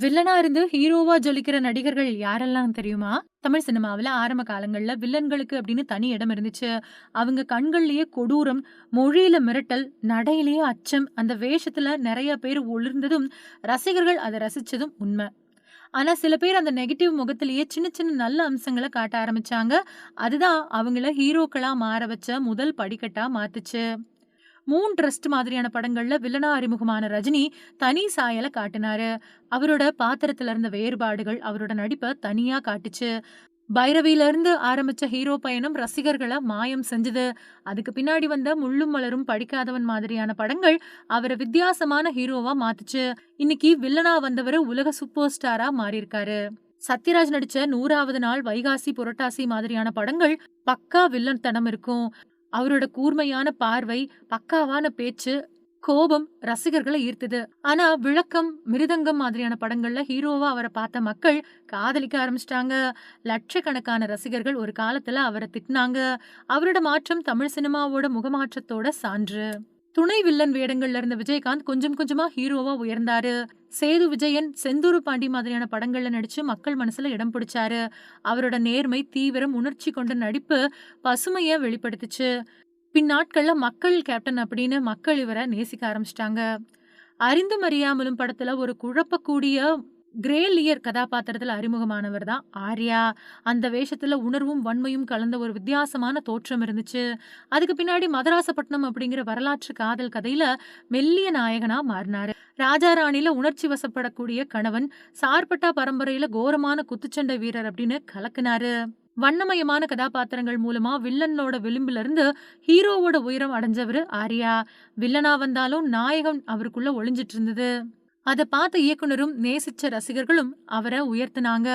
வில்லனா இருந்து ஹீரோவா ஜொலிக்கிற நடிகர்கள் யாரெல்லாம் தெரியுமா? தமிழ் சினிமாவில் ஆரம்ப காலங்களில் வில்லன்களுக்கு அப்படின்னு தனி இடம் இருந்துச்சு. அவங்க கண்கள்லேயே கொடூரம், மொழியில மிரட்டல், நடையிலேயே அச்சம், அந்த வேஷத்துல நிறைய பேர் ஒளிர்ந்ததும், ரசிகர்கள் அதை ரசிச்சதும் உண்மை ஆனால் சில பேர் அந்த நெகட்டிவ் முகத்திலேயே சின்ன சின்ன நல்ல அம்சங்களை காட்ட ஆரம்பிச்சாங்க. அதுதான் அவங்கள ஹீரோக்களாக மாற வச்ச முதல் படிக்கட்டாக மாத்துச்சு. மூன் ட்ரஸ்ட் மாதிரியான படங்கள்ல வில்லனா அறிமுகமான ரஜினி தனி சாயல காட்டினாரு. அவரோட பாத்திரத்துல இருந்த வேறுபாடுகள் அவரோட நடிப்பை தனியா காட்டுச்சு. பைரவியில இருந்து ஆரம்பிச்ச ஹீரோ பயணம் ரசிகர்களை மாயம் செஞ்சது. அதுக்கு பின்னாடி வந்த முள்ளும் மலரும், படிக்காதவன் மாதிரியான படங்கள் அவரை வித்தியாசமான ஹீரோவா மாத்துச்சு. இன்னைக்கு வில்லனா வந்தவரு உலக சூப்பர் ஸ்டாரா மாறியிருக்காரு. சத்யராஜ் நடிச்ச நூறாவது நாள், வைகாசி, புரட்டாசி மாதிரியான படங்கள் பக்கா வில்லன் தனம் இருக்கும். அவரோட கூர்மையான பார்வை, பக்காவான பேச்சு, கோபம் ரசிகர்களை ஈர்த்தது. ஆனா விளக்கம், மிருதங்கம் மாதிரியான படங்கள்ல ஹீரோவா அவரை பார்த்த மக்கள் காதலிக்க ஆரம்பிச்சிட்டாங்க லட்சக்கணக்கான ரசிகர்கள் ஒரு காலத்துல அவரை திட்டினாங்க அவரோட மாற்றம் தமிழ் சினிமாவோட முகமாற்றத்தோட சான்று. துணை வில்லன் வேடங்கள்ல இருந்த விஜயகாந்த் கொஞ்சம் கொஞ்சமா ஹீரோவா உயர்ந்தாரு. சேது விஜயன், செந்தூர் பாண்டி மாதிரியான படங்கள்ல நடிச்சு மக்கள் மனசுல இடம் பிடிச்சாரு. அவரோட நேர்மை, தீவிரம், உணர்ச்சி கொண்ட நடிப்பு பசுமைய வெளிப்படுத்துச்சு. பின்னாட்கள்ல மக்கள் கேப்டன் அப்படின்னு மக்கள் இவரை நேசிக்க ஆரம்பிச்சிட்டாங்க அறிந்தும் அறியாமலும் படத்துல ஒரு குழப்பக்கூடிய கிரேலியர் கதாபாத்திரத்தில் அறிமுகமானவர் தான் ஆர்யா. அந்த வேஷத்தில் உணர்வும், வன்மையும் கலந்த ஒரு வித்தியாசமான தோற்றம் இருந்துச்சு. அதுக்கு பின்னாடி மதராசப்பட்டினம் அப்படிங்கிற வரலாற்று காதல் கதையில் மெல்லிய நாயகனா மாறினாரு. ராஜா ராணில உணர்ச்சி வசப்படக்கூடிய கணவன், சார்பட்டா பரம்பரையில் கோரமான குத்துச்சண்டை வீரர் அப்படின்னு கலக்குனாரு. வண்ணமயமான கதாபாத்திரங்கள் மூலமா வில்லனோட விளிம்புல இருந்து ஹீரோவோட உயரம் அடைஞ்சவரு ஆர்யா. வில்லனா வந்தாலும் நாயகன் அவருக்குள்ள ஒளிஞ்சிட்டு இருந்தது. அத பார்த்த இயக்குனரும், நேசிச்ச ரசிகர்களும் அவர உயர்த்துனாங்க.